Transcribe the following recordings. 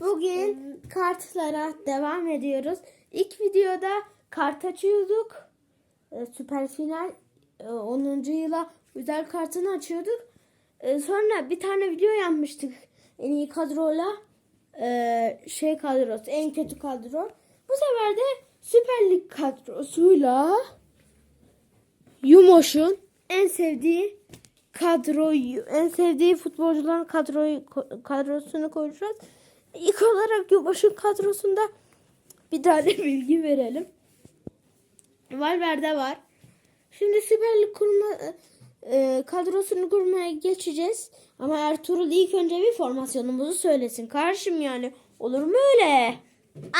Bugün kartlara devam ediyoruz. İlk videoda kart açıyorduk. Ee, Süper final e, 10. yıla güzel kartını açıyorduk. Ee, Sonra bir tane video yapmıştık. En iyi kadroyla e, şey kadrosu, en kötü kadro. Bu sefer de Süper Lig kadrosuyla Yumoş'un en sevdiği kadroyu, en sevdiği futbolcuların kadroyu kadrosunu koyacağız. İlk olarak Yumoş'un kadrosunda bir tane bilgi verelim. Valverde var. Şimdi Süper Lig kurma e, kadrosunu kurmaya geçeceğiz. Ama Ertuğrul ilk önce bir formasyonumuzu söylesin. Karşım yani. Olur mu öyle?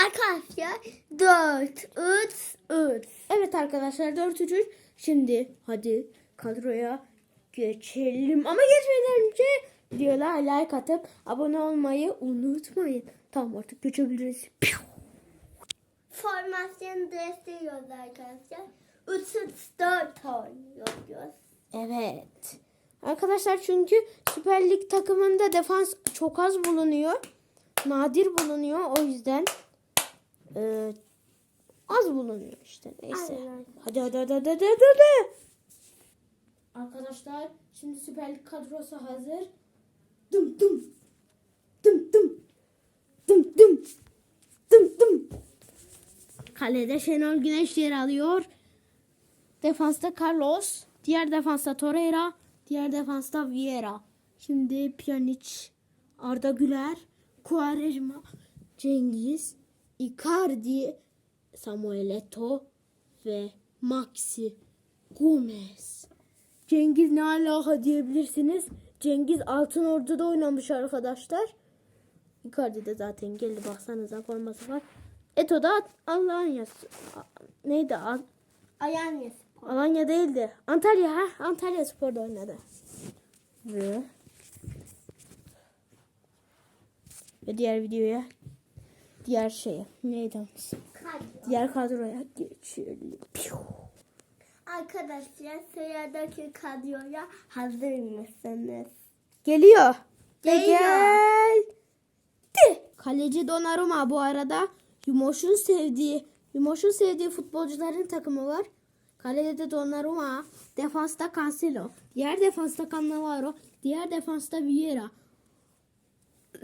Arkadaşlar 4, 3, 3. Evet arkadaşlar 4 3 Şimdi hadi kadroya geçelim. Ama geçmeden önce videoya like atıp abone olmayı unutmayın. Tamam artık geçebiliriz. Formasyon değiştiriyoruz arkadaşlar. 3, 3, 4 oynuyoruz. Evet. Arkadaşlar çünkü Süper Lig takımında defans çok az bulunuyor. Nadir bulunuyor. O yüzden e, az bulunuyor işte. Neyse. Aynen. Hadi hadi hadi hadi hadi. hadi. Arkadaşlar şimdi Süper Lig kadrosu hazır. Dım dım. Dım dım. Dım dım. Dım dım. Kalede Şenol Güneş yer alıyor. Defansta Carlos. Diğer defansta Torreira. Diğer defansta Vieira. Şimdi Pjanic, Arda Güler, Quaresma, Cengiz, Icardi, Samuel Eto'o ve Maxi Gomez. Cengiz ne alaka diyebilirsiniz. Cengiz Altın Ordu'da oynamış arkadaşlar. Icardi de zaten geldi baksanıza forması var. Eto da Alanya'sı. Neydi? Al- Ayağın Alanya değildi. Antalya ha? Antalya Spor'da oynadı. Ve ve diğer videoya diğer şeye neydi kadro. Diğer kadroya geçelim. Piu. Arkadaşlar sıradaki kadroya hazır mısınız? Geliyor. Geliyor. geldi. Kaleci Donnarumma bu arada Yumoş'un sevdiği Yumoş'un sevdiği futbolcuların takımı var. Kalede de Donnarumma, defansta Cancelo, diğer defansta Cannavaro, diğer defansta Vieira.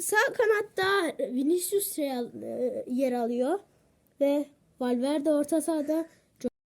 Sağ kanatta Vinicius e, yer alıyor ve Valverde orta sahada